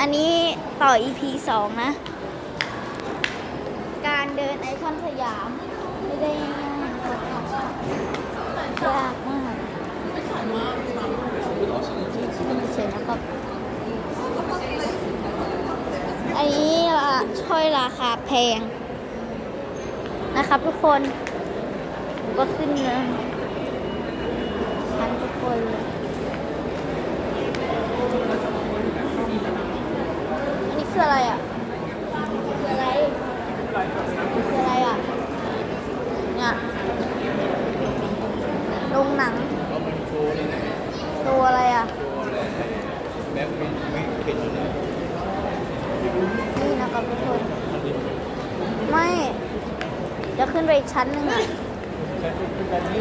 อันนี้ต่อ EP สองนะ การเดินไอคอนสยาม ไม่ได้ง่ายยากมากเฉยนะครับอันนี้ช่อยราคาแพง นะครับทุกคน ก็ขึ้นเงินชั้นทุกคนเลย อันนี้คืออะไรอะ คืออะไร คืออะไรอะ เนี่ยโรงหนังเขามันโชว์นี่แหละโชว์อะไรอะโชว์อะไรแบบไม่ไม่เข็ดอยู่เลยนี่นะครับทุกคน ไม่ จะขึ้นไปอีกชั้นหนึ่งอะใช่ทุกการนี้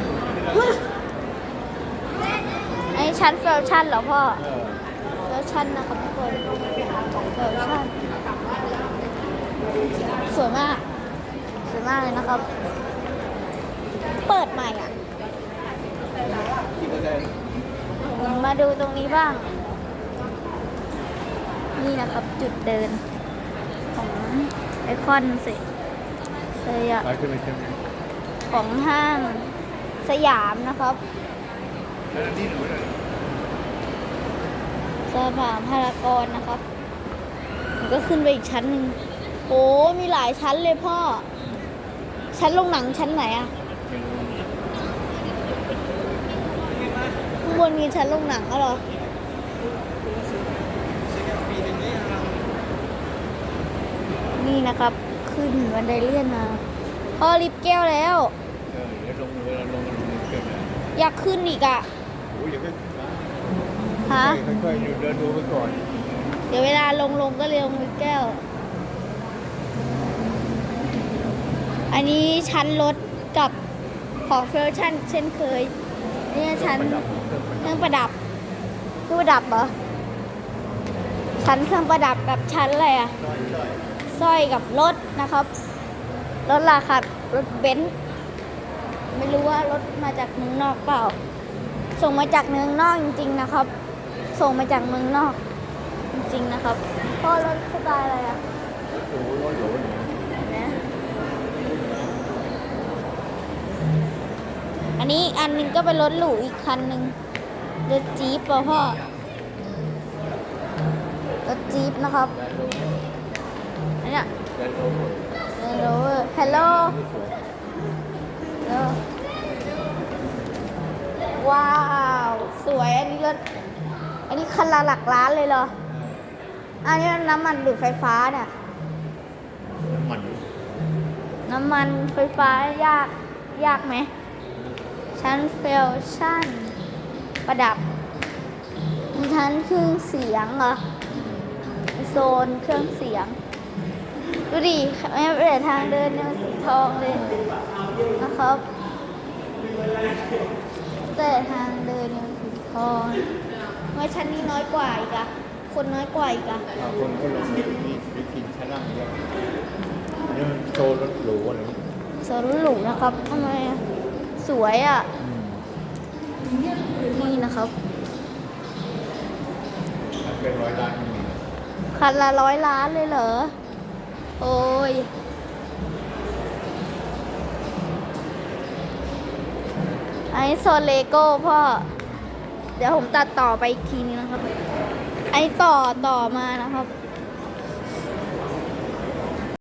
ไอ้ชั้นเฟลชั่นเหรอพ่อเออเฟลชั่นนะครับทุกคนเฟลชั่นสวยมากสวยมากเลยนะครับ เปิดใหม่อะที่ก็ได้มาดูตรงนี้บ้าง นี่นะครับจุดเดิน ของไอคอนสิสยามไปขึ้นไปใช่ไหมของห้างสยามนะครับแล้วนี่หนูเลยสยามพารากอนนะครับมันก็ขึ้นไปอีกชั้นหนึ่งโอ้มีหลายชั้นเลยพ่อ ชั้นลงหนังชั้นไหนอะ ข้างบนมีชั้นลงหนังก็เหรอนี่นะครับ ขึ้นบันไดเลื่อนมาพ่อลิฟต์แก้วแล้ว เออเดี๋ยวลงเวลาลงลงเกิดอะไรอยากขึ้นอีกอะโอ้ยเดี๋ยวก็ฮะค่อยๆอยู่เดินดูไปก่อน เดี๋ยวเวลาลงลงก็เลยลงลิฟต์แก้ว อันนี้ชั้นรถกับ ของเฟลชั่นเช่นเคยนี่ชั้นเครื่องประดับเครื่องประดับเครื่องประดับเครื่องประดับเหรอชั้นเครื่องประดับกับชั้นอะไรอะน้อยน้อยสร้อยกับรถนะครับรถราคารถเบนซ์ไม่รู้ว่ารถมาจากเมืองนอกเปล่า ส่งมาจากเมืองนอกจริง ๆ นะครับ ส่งมาจากเมืองนอก จริงๆนะครับพ่อรถสไตล์อะไรอะโอ้โหร้อยโหลเนี่ย นะอั นนี้อีกอันหนึงก็เป็นรถหรูอีกคันหนึ่งรถจี๊ปป่ะพ่อรถจี๊ปนะครับอันเนี้ยแดนโลหมด Land Rover Hello นี่สวย Hello ว้าว สวยอันนี้รถอันนี้คันละหลักล้านเลยเหรอ อันนี้น้ำมันหรือไฟฟ้าเนี่ยน้ำมัน น้ำมันไฟฟ้ายากยากไหม ชั้นเฟลชั่น ประดับมีชั้นเครื่องเสียงเหรอมีโซนเครื่องเสียง ดูดิไม่เป็นทางเดินเนี่ยมันสีทองเลยนะครับแต่ทางเดินเนี่ยมันสีทองทำไมชั้นนี้น้อยกว่าอีกอะคนน้อยกว่าอีกอะบางคนก็ลงมีมีมีกินชั้นล่างเยอะอันนี้มันโชว์รถหรูอะไรอย่างเงี้ยโซนหรูนะครับทำไมอะ สวยอะอืมนี่นะครับมันเป็นร้อยล้านก็มีคันละร้อยล้านเลยเหรอ โอ้ย อันนี้โซนเลโก้พ่อ เดี๋ยวผมตัดต่อไปอีกทีนึงนะครับอันนี้ต่อต่อมานะครับ